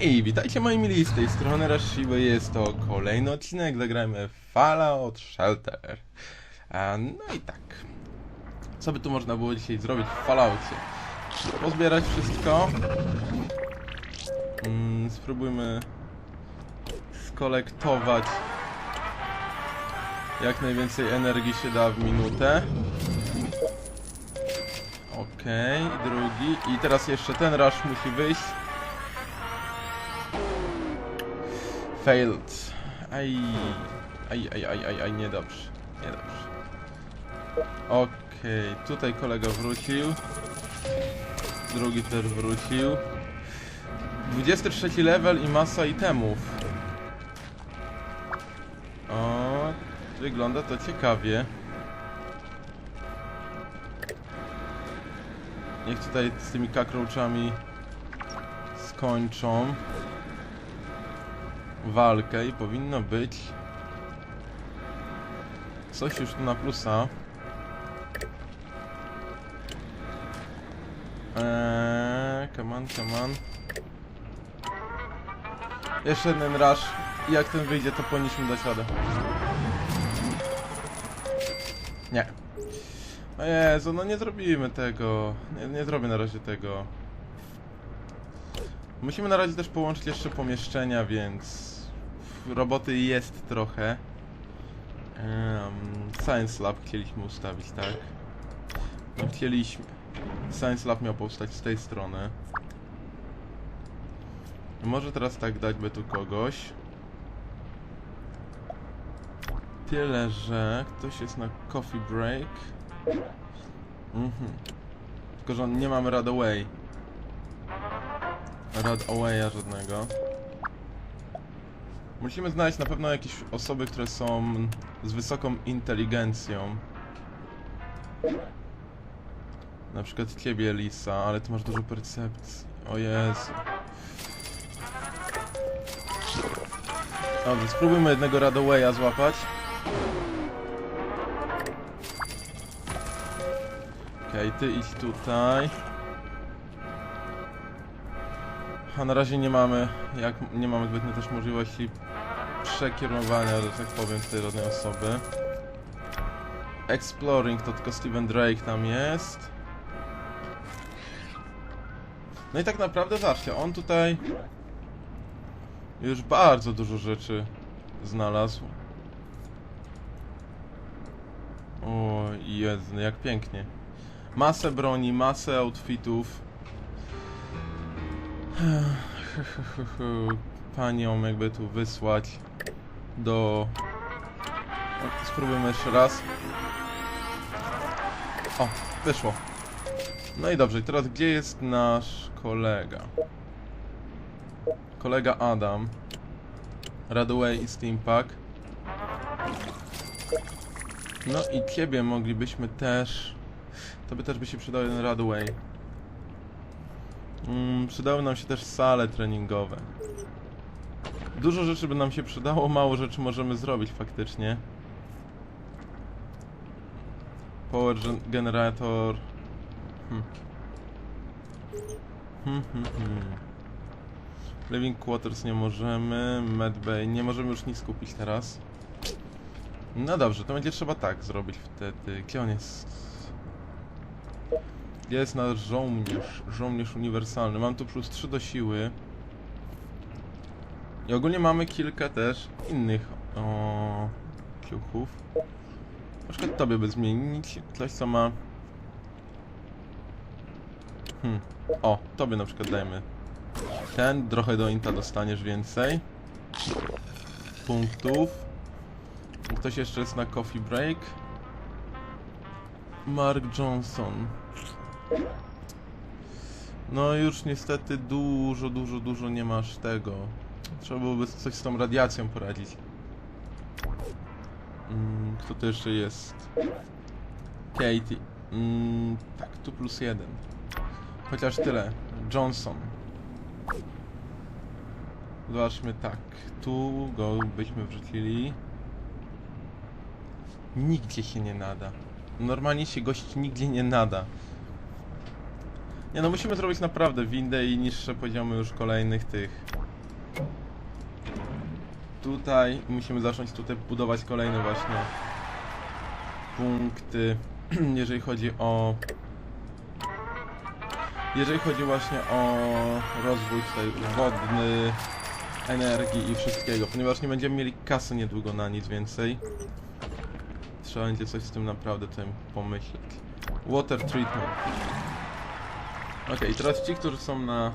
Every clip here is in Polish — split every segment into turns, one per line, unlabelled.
Hej, witajcie moi mili, z tej strony Rashiwy, jest to kolejny odcinek, zagrajmy Fallout Shelter. No i tak, co by tu można było dzisiaj zrobić w Falloutie? Pozbierać wszystko. Mm, spróbujmy skolektować jak najwięcej energii się da w minutę. Okej, drugi. I teraz jeszcze ten rush musi wyjść. Failed. Aj, aj, aj, aj, aj, aj, niedobrze. Niedobrze. Okej, tutaj kolega wrócił. Drugi też wrócił. 23 level i masa itemów. O, wygląda to ciekawie. Niech tutaj z tymi cockroachami skończą walkę i powinno być coś już tu na plusa. Eee, come on, come on. Jeszcze jeden rush. I jak ten wyjdzie, to powinniśmy dać radę. Nie. O Jezu, no nie zrobimy tego. Nie, nie zrobię na razie tego. Musimy na razie też połączyć jeszcze pomieszczenia, więc roboty jest trochę. Em, Science Lab chcieliśmy ustawić, tak? No chcieliśmy. Science Lab miał powstać z tej strony. Może teraz tak dać by tu kogoś. Tyle, że ktoś jest na coffee break. Mhm. Tylko, że nie mamy rad away. Rad awaya żadnego. Musimy znaleźć na pewno jakieś osoby, które są z wysoką inteligencją. Na przykład ciebie, Lisa, ale ty masz dużo percepcji. O Jezu. Dobrze, spróbujmy jednego Radawaya złapać. Okej, ty idź tutaj. A na razie nie mamy, jak nie mamy zbytnio też możliwości przekierowania, że tak powiem, tej żadnej osoby. Exploring to tylko Steven Drake tam jest. No i tak naprawdę zobaczcie, on tutaj już bardzo dużo rzeczy znalazł. O Jezu, jak pięknie. Masę broni, masę outfitów. Panią jakby tu wysłać do... Spróbujmy jeszcze raz. O, wyszło. No i dobrze, i teraz gdzie jest nasz kolega? Kolega Adam. Radaway i Steampack. No i ciebie moglibyśmy też... To by też by się przydał jeden Radaway. Mm, przydały nam się też sale treningowe. Dużo rzeczy by nam się przydało, mało rzeczy możemy zrobić faktycznie. Power gen- generator. Hmm. Hmm, hmm, hmm. Living Quarters nie możemy, Medbay nie możemy już nic kupić teraz. No dobrze, to będzie trzeba tak zrobić wtedy. Gdzie on jest? Jest nasz żołnierz? Żołnierz uniwersalny. Mam tu plus 3 do siły. I ogólnie mamy kilka też innych o, ciuchów. Na przykład tobie by zmienić. Ktoś co ma... Hmm. O, tobie na przykład dajmy ten, trochę do Inta dostaniesz więcej punktów. Ktoś jeszcze jest na coffee break. Mark Johnson. No już niestety dużo, dużo, dużo nie masz tego. Trzeba byłoby coś z tą radiacją poradzić. Mm, kto to jeszcze jest? Katie. Mm, tak, tu plus jeden. Chociaż tyle. Johnson. Zobaczmy tak. Tu go byśmy wrzucili. Nigdzie się nie nada. Normalnie się gość nigdzie nie nada. Nie no, musimy zrobić naprawdę windę i niższe poziomy już kolejnych tych tutaj musimy zacząć tutaj budować kolejne właśnie punkty, jeżeli chodzi o jeżeli chodzi właśnie o rozwój tutaj wodny, energii i wszystkiego, ponieważ nie będziemy mieli kasy niedługo na nic więcej. Trzeba będzie coś z tym naprawdę tutaj pomyśleć. Water treatment. Okej, teraz ci, którzy są na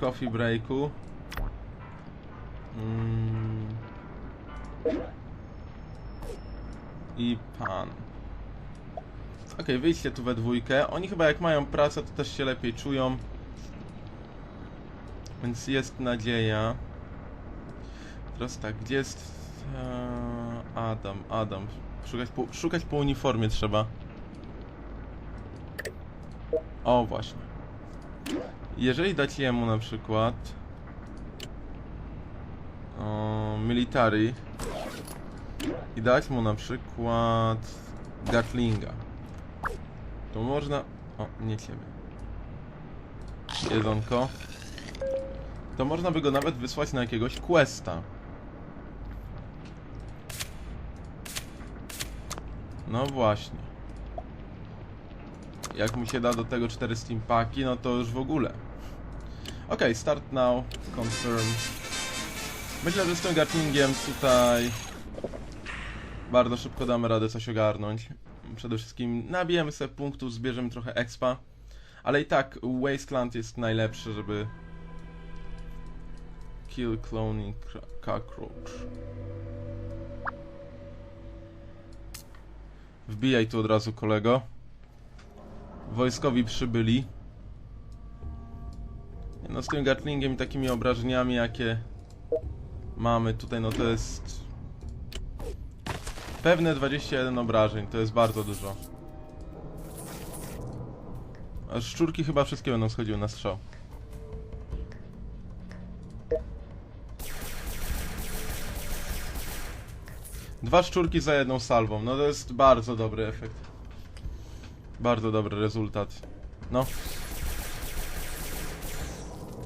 coffee breaku. Mm. I pan. Okej, wyjdźcie tu we dwójkę. Oni chyba jak mają pracę, to też się lepiej czują. Więc jest nadzieja. Teraz tak, gdzie jest eee, Adam? Adam. Szukać po, szukać po uniformie trzeba. O, właśnie. Jeżeli dać jemu na przykład o, military i dać mu na przykład Gatlinga, to można... O, nie ciebie. Jedzonko. To można by go nawet wysłać na jakiegoś questa. No właśnie. Jak mu się da do tego 4 steampaki, no to już w ogóle. Ok, start now, confirm. Myślę, że z tym Gatlingiem tutaj bardzo szybko damy radę coś ogarnąć. Przede wszystkim nabijemy sobie punktów, zbierzemy trochę expa. Ale i tak Wasteland jest najlepszy, żeby kill cloning cockroach. Wbijaj tu od razu kolego. Wojskowi przybyli. No z tym Gatlingiem i takimi obrażeniami jakie mamy tutaj, no to jest pewne 21 obrażeń, to jest bardzo dużo. A szczurki chyba wszystkie będą schodziły na strzał. Dwa szczurki za jedną salwą, no to jest bardzo dobry efekt. Bardzo dobry rezultat. No.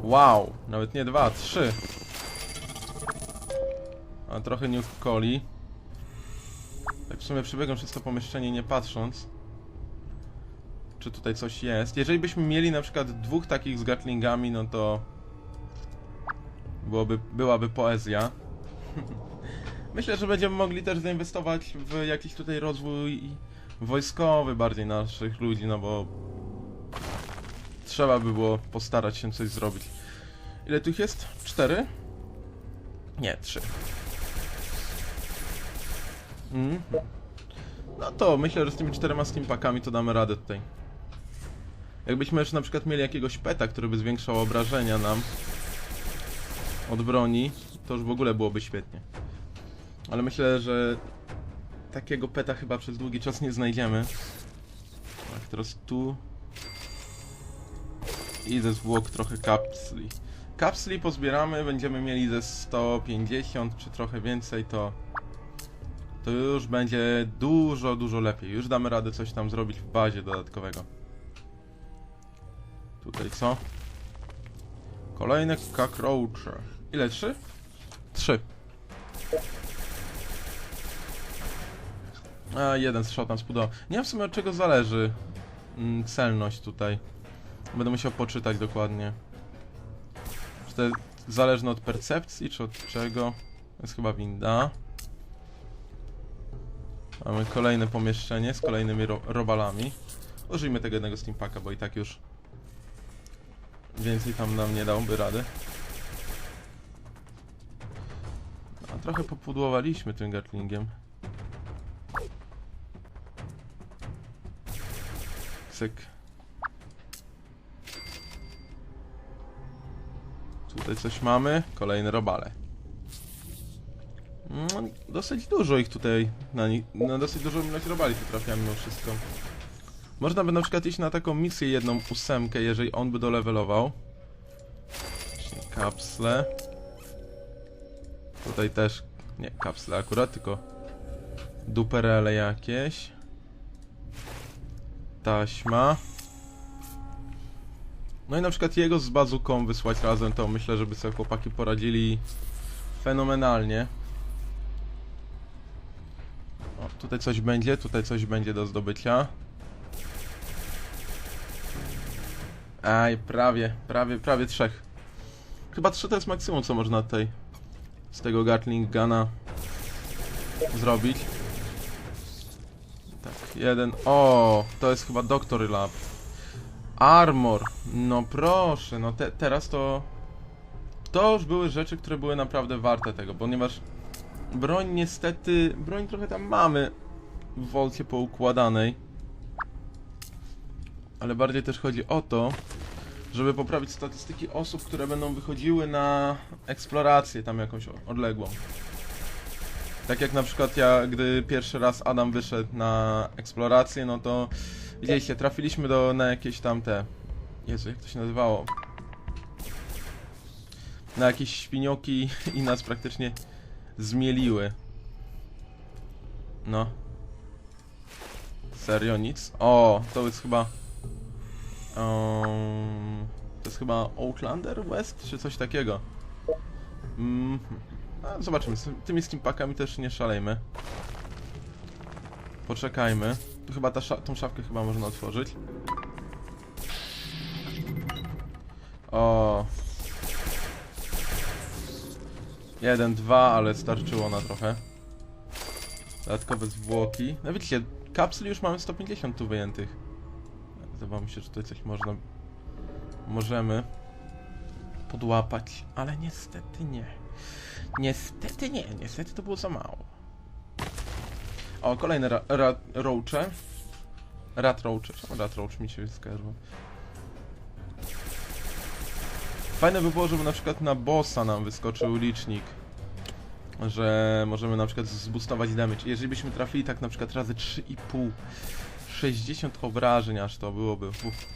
Wow, nawet nie dwa, trzy. Trochę New Coli. Tak w sumie przebiegam przez to pomieszczenie nie patrząc. Czy tutaj coś jest. Jeżeli byśmy mieli na przykład dwóch takich z gatlingami, no to... Byłoby, byłaby poezja. Myślę, że będziemy mogli też zainwestować w jakiś tutaj rozwój wojskowy bardziej naszych ludzi, no bo trzeba by było postarać się coś zrobić. Ile tu jest? Cztery? Nie, trzy. Mhm. No to myślę, że z tymi czterema steampakami to damy radę tutaj. Jakbyśmy jeszcze na przykład mieli jakiegoś peta, który by zwiększał obrażenia nam od broni, to już w ogóle byłoby świetnie. Ale myślę, że takiego peta chyba przez długi czas nie znajdziemy. Tak, teraz tu. I ze zwłok trochę kapsli. Kapsli pozbieramy, będziemy mieli ze 150 czy trochę więcej, to to już będzie dużo, dużo lepiej. Już damy radę coś tam zrobić w bazie dodatkowego. Tutaj co? Kolejne cockroache. Ile? Trzy? Trzy. A, jeden strzał tam spudował. Nie wiem w sumie od czego zależy mm, celność tutaj. Będę musiał poczytać dokładnie. Czy to jest zależne od percepcji, czy od czego? To jest chyba winda. Mamy kolejne pomieszczenie z kolejnymi ro robalami. Użyjmy tego jednego steampaka, bo i tak już więcej tam nam nie dałby rady. A trochę popudłowaliśmy tym gatlingiem. Cyk. Tutaj coś mamy. Kolejne robale. No, dosyć dużo ich tutaj, na, ni- na dosyć dużą ilość robali tu mimo wszystko. Można by na przykład iść na taką misję jedną ósemkę, jeżeli on by dolevelował. Właśnie kapsle. Tutaj też, nie kapsle akurat, tylko duperele jakieś. Taśma. No i na przykład jego z bazuką wysłać razem, to myślę, żeby sobie chłopaki poradzili fenomenalnie. Tutaj coś będzie, tutaj coś będzie do zdobycia. Aj, prawie, prawie, prawie trzech. Chyba trzy to jest maksimum, co można tutaj z tego Gatling Guna zrobić. Tak, jeden. O, to jest chyba Doctory Lab. Armor. No proszę, no te, teraz to... To już były rzeczy, które były naprawdę warte tego, ponieważ broń niestety... Broń trochę tam mamy w Wolcie poukładanej. Ale bardziej też chodzi o to, żeby poprawić statystyki osób, które będą wychodziły na eksplorację tam jakąś odległą. Tak jak na przykład ja, gdy pierwszy raz Adam wyszedł na eksplorację, no to widzieliście, trafiliśmy do, na jakieś tam te... Jezu, jak to się nazywało? Na jakieś świnioki i nas praktycznie zmieliły. No. Serio, nic? O, to jest chyba... Um, to jest chyba Oaklander West, czy coś takiego. Mm, a, zobaczymy, z tymi steampakami też nie szalejmy. Poczekajmy. Tu chyba ta tą szafkę chyba można otworzyć. O. Jeden, dwa, ale starczyło na trochę. Dodatkowe zwłoki. No widzicie, kapsli już mamy 150 tu wyjętych. Wydawało mi się, że tutaj coś można... Możemy podłapać, ale niestety nie. Niestety nie, niestety to było za mało. O, kolejne ra, ra, roache. Rat roache, czemu rat roach mi się skojarzyło? Fajne by było, żeby na przykład na bossa nam wyskoczył licznik. Że możemy na przykład zboostować damage. Jeżeli byśmy trafili tak na przykład razy 3,5 60 obrażeń aż to byłoby. Uf.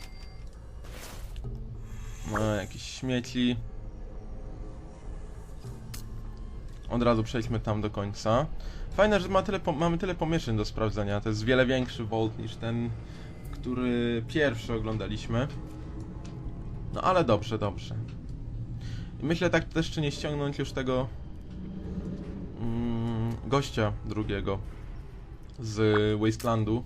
No, jakieś śmieci. Od razu przejdźmy tam do końca. Fajne, że ma tyle mamy tyle pomieszczeń do sprawdzenia. To jest wiele większy Vault niż ten, który pierwszy oglądaliśmy. No ale dobrze, dobrze. Myślę tak też czy nie ściągnąć już tego mm, gościa drugiego z Wastelandu.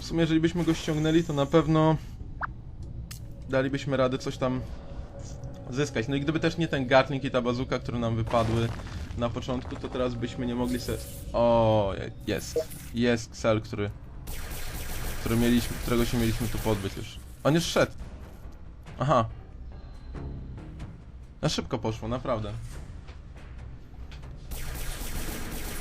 W sumie, jeżeli byśmy go ściągnęli, to na pewno dalibyśmy radę coś tam zyskać. No i gdyby też nie ten Gatling i ta bazuka, które nam wypadły na początku, to teraz byśmy nie mogli se... O, jest. Jest cel, który... Który mieliśmy, którego się mieliśmy tu podbyć już. On już szedł. Aha. Na szybko poszło, naprawdę.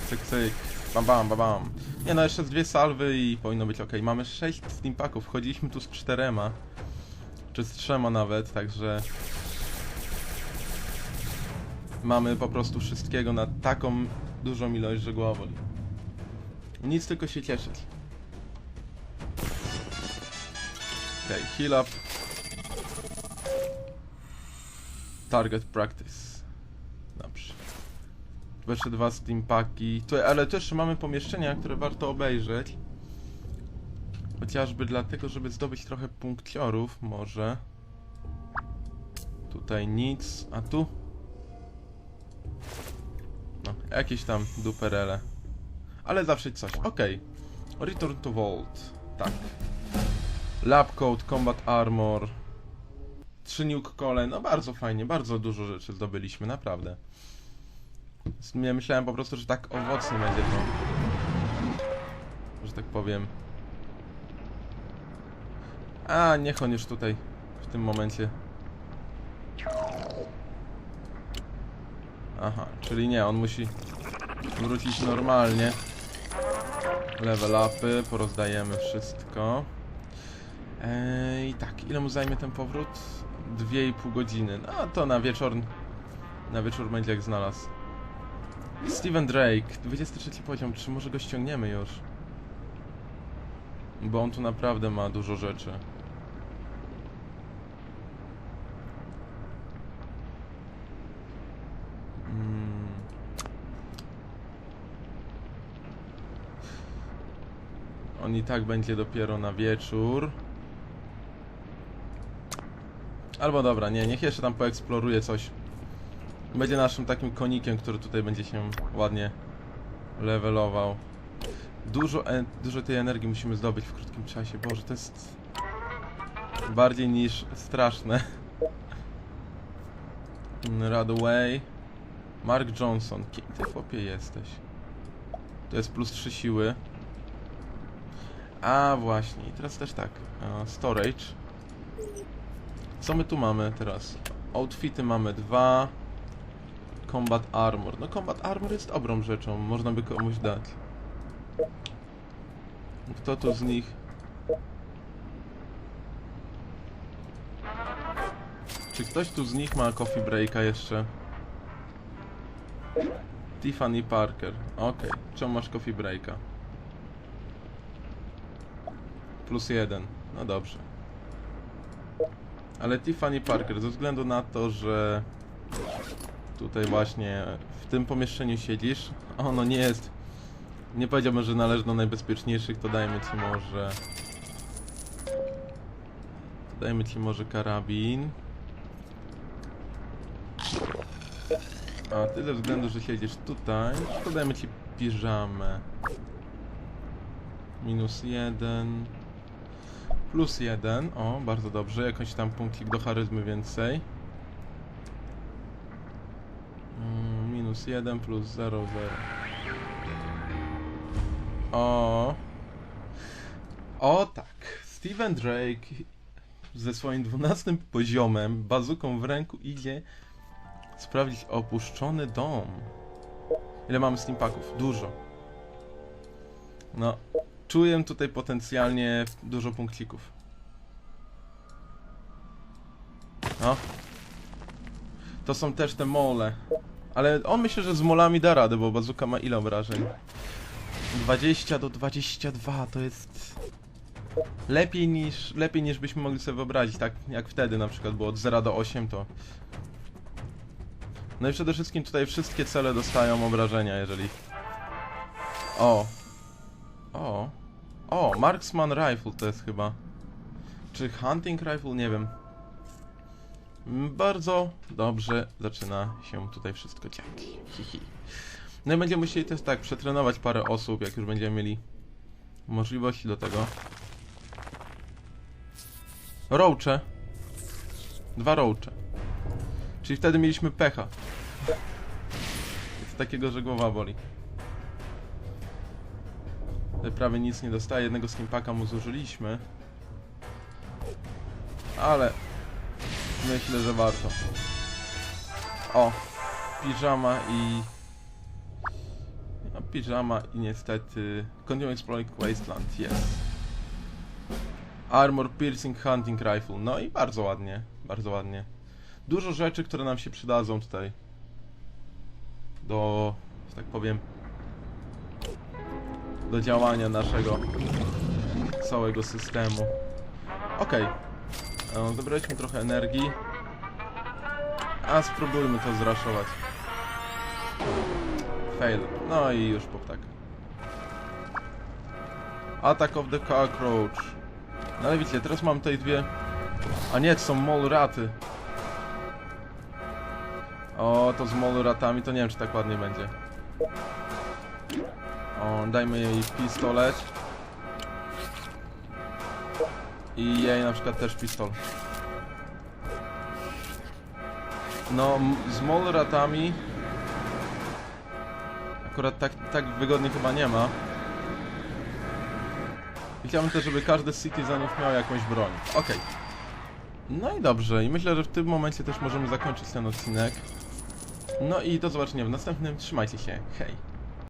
Cyk, cyk. Bam, bam, bam, bam. Nie no, jeszcze dwie salwy i powinno być ok. Mamy sześć steampaków, wchodziliśmy tu z czterema. Czy z trzema nawet, także... Mamy po prostu wszystkiego na taką dużą ilość, że głowa boli. Nic tylko się cieszyć. Okej, okay, heal up. Target practice. Dobrze. Tu jeszcze dwa steampaki. Tu, ale tu jeszcze mamy pomieszczenia, które warto obejrzeć. Chociażby dlatego, żeby zdobyć trochę punkciorów, może. Tutaj nic, a tu? No, jakieś tam duperele. Ale zawsze coś. Okej. Return to Vault. Tak. Lab Coat, Combat Armor. Trzy Nuke Cole. No bardzo fajnie, bardzo dużo rzeczy zdobyliśmy, naprawdę. Ja myślałem po prostu, że tak owocnie będzie to. Że tak powiem. A, niech on już tutaj w tym momencie. Aha, czyli nie, on musi wrócić normalnie. Level upy, porozdajemy wszystko. I tak, ile mu zajmie ten powrót? Dwie i pół godziny. No to na wieczór. Na wieczór będzie jak znalazł. Steven Drake, 23 poziom, czy może go ściągniemy już? Bo on tu naprawdę ma dużo rzeczy. Mm. On i tak będzie dopiero na wieczór. Albo dobra, nie, niech jeszcze tam poeksploruje coś. Będzie naszym takim konikiem, który tutaj będzie się ładnie levelował. Dużo, dużo tej energii musimy zdobyć w krótkim czasie. Boże, to jest bardziej niż straszne. Radaway. Mark Johnson. Kim ty chłopie jesteś? To jest plus 3 siły. A właśnie, i teraz też tak. e, Storage. Co my tu mamy teraz? Outfity mamy dwa. Combat Armor. No Combat Armor jest dobrą rzeczą, można by komuś dać. Kto tu z nich? Czy ktoś tu z nich ma coffee breaka jeszcze? Tiffany Parker. Okej, czemu masz coffee breaka? Plus jeden. No dobrze. Ale Tiffany Parker, ze względu na to, że tutaj właśnie w tym pomieszczeniu siedzisz, ono nie jest, nie powiedziałbym, że należy do najbezpieczniejszych, to dajmy ci może, to dajmy ci może karabin. A ty ze względu, że siedzisz tutaj, to dajmy ci piżamę. Minus jeden. Plus jeden. O, bardzo dobrze. Jakoś tam punkcik do charyzmy więcej. Mm, minus jeden plus 0, 0. O. O tak. Steven Drake ze swoim 12 poziomem, bazuką w ręku idzie sprawdzić opuszczony dom. Ile mamy steampaków? Dużo. No, czuję tutaj potencjalnie dużo punkcików. No. To są też te mole. Ale on myślę, że z molami da radę, bo bazuka ma ile obrażeń? 20 do 22 to jest lepiej niż lepiej niż byśmy mogli sobie wyobrazić, tak jak wtedy na przykład było od 0 do 8 to No i przede wszystkim tutaj wszystkie cele dostają obrażenia, jeżeli O. O. O, Marksman Rifle to jest chyba czy Hunting Rifle? Nie wiem. Mm, Bardzo dobrze zaczyna się tutaj wszystko dziać. No i będziemy musieli też tak przetrenować parę osób, jak już będziemy mieli możliwości do tego. Roache. Dwa roache. Czyli wtedy mieliśmy pecha. Z takiego, że głowa boli. Prawie nic nie dostaje. Jednego skimpaka mu zużyliśmy. Ale myślę, że warto. O, piżama i... No, piżama i niestety... Continue Exploring Wasteland, jest. Armor Piercing Hunting Rifle, no i bardzo ładnie, bardzo ładnie. Dużo rzeczy, które nam się przydadzą tutaj. Do, że tak powiem... Do działania naszego całego systemu. Okej. Okay. Zebraliśmy trochę energii. A spróbujmy to zraszować. Fail. No i już po ptak. Attack of the Cockroach. No ale widzicie, teraz mam tutaj dwie... A nie, to są mol raty. O, to z mol ratami, to nie wiem, czy tak ładnie będzie. O, dajmy jej pistolet. I jej na przykład też pistol. No, z mol ratami... Akurat tak, tak wygodnie chyba nie ma. Chciałbym też, żeby każdy z citizenów miał jakąś broń. Okej. No i dobrze, i myślę, że w tym momencie też możemy zakończyć ten odcinek. No i do zobaczenia w następnym. Trzymajcie się. Hej.